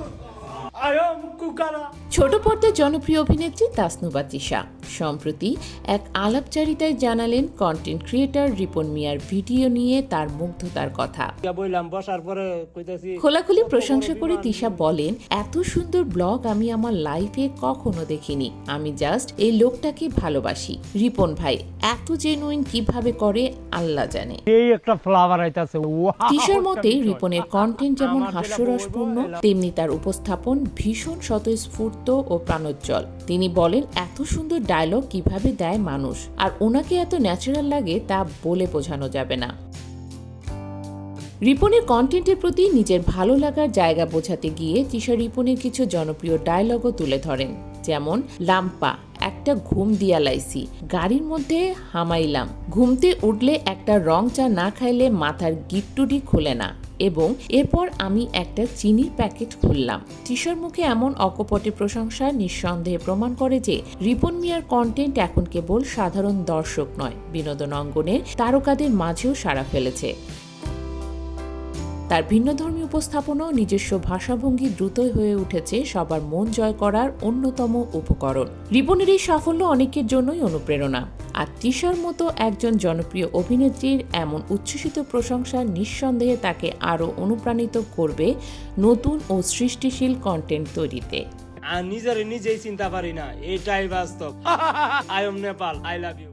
Oh! ছোট পর্দার জনপ্রিয় অভিনেত্রী তাসনুবা তিশা। সম্প্রতি এক আলাপচারিতায় জানালেন কন্টেন্ট ক্রিয়েটর রিপন মিয়ার ভিডিও নিয়ে তার মুগ্ধতার কথা। খোলাখুলি প্রশংসা করে তিশা বলেন এত সুন্দর ব্লগ আমি আমার লাইফে কখনো দেখিনি। আমি জাস্ট এই লোকটাকে ভালোবাসি। রিপন ভাই এত জেনুইন কীভাবে করে আল্লাহ জানে। এই একটা ফ্লাভার আইতাছে তিশার মতে রিপনের কন্টেন্ট যেমন হাস্যরসপূর্ণ তেমনি তার উপস্থাপন ভীষণ স্বতঃস্ফূর্ত ও প্রাণোজ্জ্বল। তিনি বলেন, এত সুন্দর ডায়লগ কীভাবে দেয় মানুষ? আর ওনাকে এত ন্যাচারাল লাগে তা বলে বোঝানো যাবে না। রিপনের কন্টেন্টের প্রতি নিজের ভালো লাগার জায়গা বোঝাতে গিয়ে তিশা রিপনের কিছু জনপ্রিয় ডায়লগও তুলে ধরেন। যেমন, লাম্পা, একটা ঘুম দিয়া লাইছি। গাড়ির মধ্যে হামাইলাম। ঘুমতে উঠলে একটা রং চা না খাইলে মাথার গিট্টুটি খুলে না। এবং এরপর আমি একটা চিনির প্যাকেট খুললাম। টিশার মুখে এমন অকপটে প্রশংসা নিঃসন্দেহে প্রমাণ করে যে রিপন মিয়ার কন্টেন্ট এখন কেবল সাধারণ দর্শক নয়, বিনোদন অঙ্গনে তারকাদের মাঝেও সাড়া ফেলেছে। তার ভিন্নধর্মী উপস্থাপনাও নিজস্ব ভাষাভঙ্গি দ্রুতই হয়ে উঠেছে সবার মন জয় করার অন্যতম উপকরণ। রিপনের এই সাফল্য অনেকের জন্যই অনুপ্রেরণা। আর তৃষার মতো একজন জনপ্রিয় অভিনেত্রীর এমন উচ্ছ্বসিত প্রশংসা নিঃসন্দেহে তাকে আরও অনুপ্রাণিত করবে নতুন ও সৃষ্টিশীল কন্টেন্ট তৈরিতে। নিজের নিজেই চিন্তা পারি না, এটাই বাস্তব। I am Nepal, I love you.